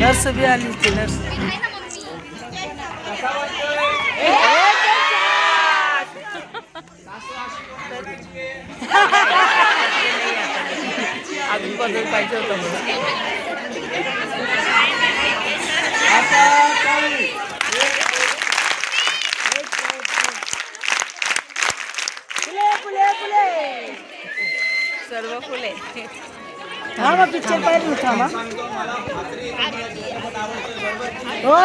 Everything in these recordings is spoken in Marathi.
नर्स बी आली ती नर्स. अजून बदल पाहिजे होता फुले फुले सर्व फुले. हा मग पिक्चर पाहिजे होता मग हो!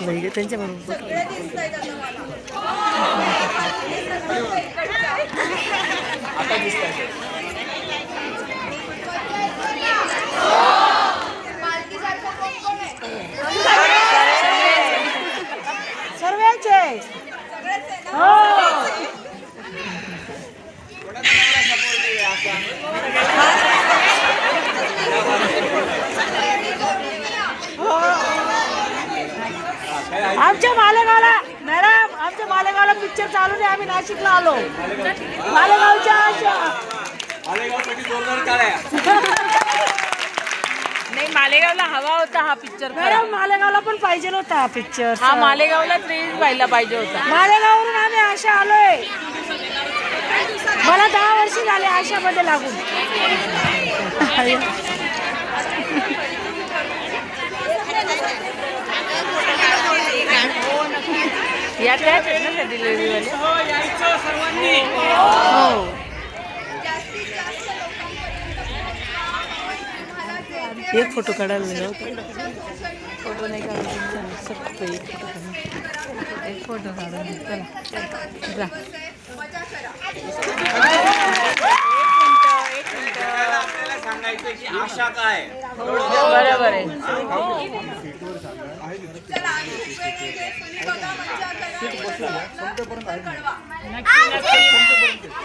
म्हणजे त्यांच्या बरोबर सर्वांचे हो आमच्या मालेगावला मॅडम आमच्या मालेगावला पिक्चर चालू नाही आम्ही नाशिकला आलो. मालेगावच्या नाही मालेगावला हवा होता हा पिक्चर मॅडम मालेगावला पण पाहिजे होता हा पिक्चर हा मालेगावलाच रिलीज व्हायला पाहिजे होता. मालेगाववरून आम्ही आशा आलोय. मला दहा वर्ष झाले आशामध्ये लागून. या त्याच आहेत ना त्या डिलिव्हरीवाले हो. एक फ़ोटो काढायला गेलो फ़ोटो नाही फक्त एक फ़ोटो काढून एक फ़ोटो चला जा आपल्याला सांगायचं की आशा काय बरोबर आहे आशा